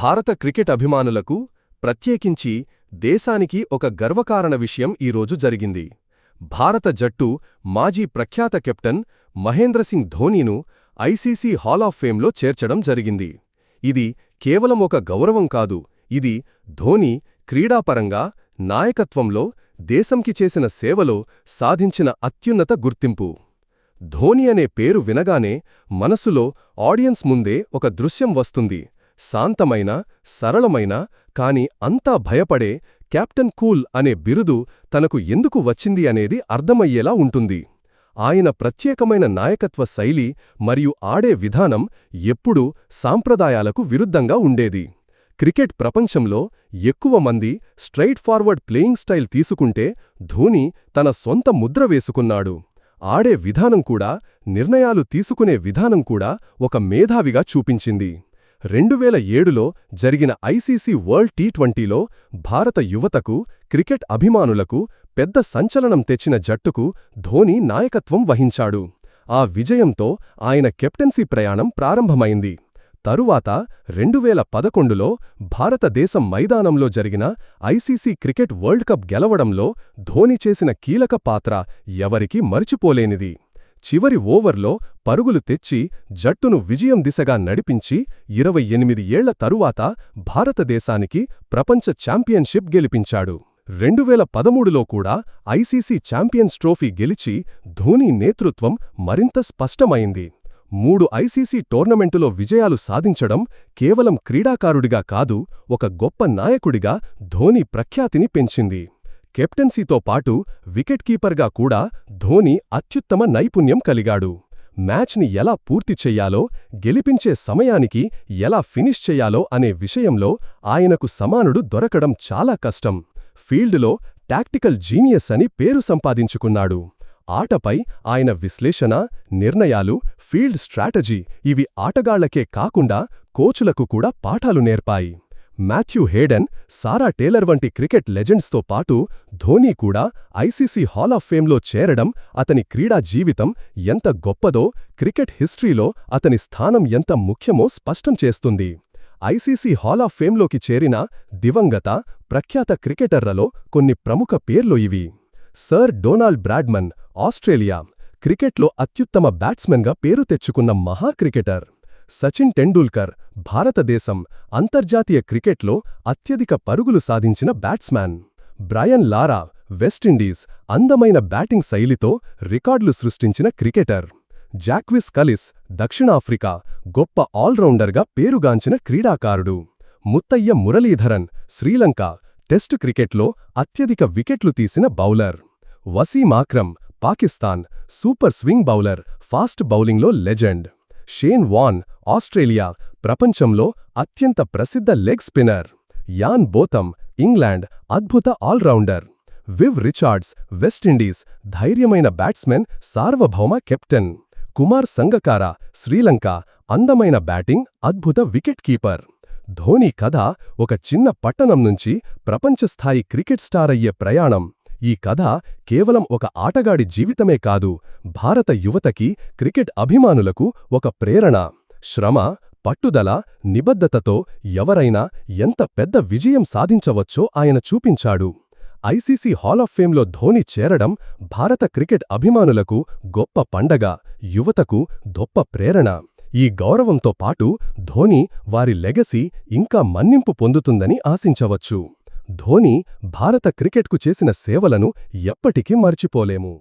భారత క్రికెట్ అభిమానులకు ప్రత్యేకించి దేశానికి ఒక గర్వకారణ విషయం ఈరోజు జరిగింది. భారత జట్టు మాజీ ప్రఖ్యాత కెప్టెన్ మహేంద్రసింగ్ ధోనీను ఐసీసీ హాల్ ఆఫ్ ఫేమ్లో చేర్చడం జరిగింది. ఇది కేవలం ఒక గౌరవం కాదు ఇది ధోని క్రీడాపరంగా నాయకత్వంలో దేశంకి చేసిన సేవలో సాధించిన అత్యున్నత గుర్తింపు. ధోని అనే పేరు వినగానే మనసులో ఆడియన్స్ ముందే ఒక దృశ్యం వస్తుంది. శాంతమైన సరళమైన కాని అంతా భయపడే కెప్టెన్ కూల్ అనే బిరుదు తనకు ఎందుకు వచ్చింది అనేది అర్థమయ్యేలా ఉంటుంది. ఆయన ప్రత్యేకమైన నాయకత్వ శైలి మరియు ఆడే విధానం ఎప్పుడూ సాంప్రదాయాలకు విరుద్ధంగా ఉండేది. క్రికెట్ ప్రపంచంలో ఎక్కువ మంది స్ట్రైట్ ఫార్వర్డ్ ప్లేయింగ్ స్టైల్ తీసుకుంటే ధోని తన సొంత ముద్ర వేసుకున్నాడు. ఆడే విధానం కూడా నిర్ణయాలు తీసుకునే విధానం కూడా ఒక మేధావిగా చూపించింది. రెండువేల ఏడులో జరిగిన ఐసీసీ వరల్డ్ టీ ట్వంటీలో భారత యువతకు క్రికెట్ అభిమానులకు పెద్ద సంచలనం తెచ్చిన జట్టుకు ధోని నాయకత్వం వహించాడు. ఆ విజయంతో ఆయన కెప్టెన్సీ ప్రయాణం ప్రారంభమైంది. తరువాత రెండువేల పదకొండులో భారతదేశం మైదానంలో జరిగిన ఐసీసీ క్రికెట్ వరల్డ్ కప్ గెలవడంలో ధోని చేసిన కీలక పాత్ర ఎవరికీ మరిచిపోలేనిది. చివరి ఓవర్లో పరుగులు తెచ్చి జట్టును విజయం దిశగా నడిపించి ఇరవై ఎనిమిది ఏళ్ళ తరువాత భారతదేశానికి ప్రపంచ ఛాంపియన్షిప్ గెలిపించాడు. రెండువేల పదమూడులో కూడా ఐసీసీ ఛాంపియన్స్ ట్రోఫీ గెలిచి ధోనీ నేతృత్వం మరింత స్పష్టమైంది. మూడు ఐసీసీ టోర్నమెంటులో విజయాలు సాధించడం కేవలం క్రీడాకారుడిగా కాదు ఒక గొప్ప నాయకుడిగా ధోనీ ప్రఖ్యాతిని పెంచింది. కెప్టెన్సీతో పాటు వికెట్ కీపర్గా కూడా ధోని అత్యుత్తమ నైపుణ్యం కలిగాడు. మ్యాచ్ని ఎలా పూర్తి చెయ్యాలో గెలిపించే సమయానికి ఎలా ఫినిష్ చెయ్యాలో అనే విషయంలో ఆయనకు సమానుడు దొరకడం చాలా కష్టం. ఫీల్డ్లో టాక్టికల్ జీనియస్ అని పేరు సంపాదించుకున్నాడు. ఆటపై ఆయన విశ్లేషణ నిర్ణయాలు ఫీల్డ్ స్ట్రాటజీ ఇవి ఆటగాళ్ళకే కాకుండా కోచులకు కూడా పాఠాలు నేర్పాయి. మాథ్యూ హేడెన్ సారా టేలర్ వంటి క్రికెట్ లెజెండ్స్తో పాటు ధోనీ కూడా ఐసీసీ హాల్ ఆఫ్ ఫేమ్లో చేరడం అతని క్రీడా జీవితం ఎంత గొప్పదో క్రికెట్ హిస్టరీలో అతని స్థానం ఎంత ముఖ్యమో స్పష్టం చేస్తుంది. ఐసీసీ హాల్ ఆఫ్ ఫేమ్లోకి చేరిన దివంగత ప్రఖ్యాత క్రికెటర్లలో కొన్ని ప్రముఖ పేర్లు ఇవి. సర్ డొనాల్డ్ బ్రాడ్మన్ ఆస్ట్రేలియా క్రికెట్లో అత్యుత్తమ బ్యాట్స్మెన్గా పేరు తెచ్చుకున్న మహా క్రికెటర్. సచిన్ టెండూల్కర్ భారతదేశం అంతర్జాతీయ క్రికెట్లో అత్యధిక పరుగులు సాధించిన బ్యాట్స్మ్యాన్. బ్రయన్ లారా వెస్టిండీస్ అందమైన బ్యాటింగ్ శైలితో రికార్డులు సృష్టించిన క్రికెటర్. జాక్విస్ కలిస్ దక్షిణాఫ్రికా గొప్ప ఆల్రౌండర్గా పేరుగాంచిన క్రీడాకారుడు. ముత్తయ్య మురళీధరన్ శ్రీలంక టెస్టు క్రికెట్లో అత్యధిక వికెట్లు తీసిన bowler. వసీమాక్రమ్ Pakistan super swing bowler fast బౌలింగ్లో లెజెండ్. షేన్ వాన్ ఆస్ట్రేలియా ప్రపంచంలో అత్యంత ప్రసిద్ధ లెగ్ స్పిన్నర్. యాన్ బోతమ్ ఇంగ్లాండ్ అద్భుత ఆల్రౌండర్. వివ్ రిచార్డ్స్ వెస్టిండీస్ ధైర్యమైన బ్యాట్స్మెన్ సార్వభౌమ కెప్టెన్. కుమార్ సంగకార శ్రీలంక అందమైన బ్యాటింగ్ అద్భుత వికెట్ కీపర్. ధోని కథ ఒక చిన్న పట్టణం నుంచి ప్రపంచస్థాయి క్రికెట్ స్టార్ అయ్యే ప్రయాణం. ఈ కథ కేవలం ఒక ఆటగాడి జీవితమే కాదు భారత యువతకి క్రికెట్ అభిమానులకు ఒక ప్రేరణ శ్రమ పట్టుదల నిబద్ధతతో ఎవరైనా ఎంత పెద్ద విజయం సాధించవచ్చో ఆయన చూపించాడు. ఐసీసీ హాల్ ఆఫ్ ఫేమ్లో ధోని చేరడం భారత క్రికెట్ అభిమానులకు గొప్ప పండగ యువతకు గొప్ప ప్రేరణ. ఈ గౌరవంతో పాటు ధోని వారి లెగసీ ఇంకా మన్నింపు పొందుతుందని ఆశించవచ్చు. ధోని భారత క్రికెట్కు చేసిన సేవలను ఎప్పటికీ మర్చిపోలేము.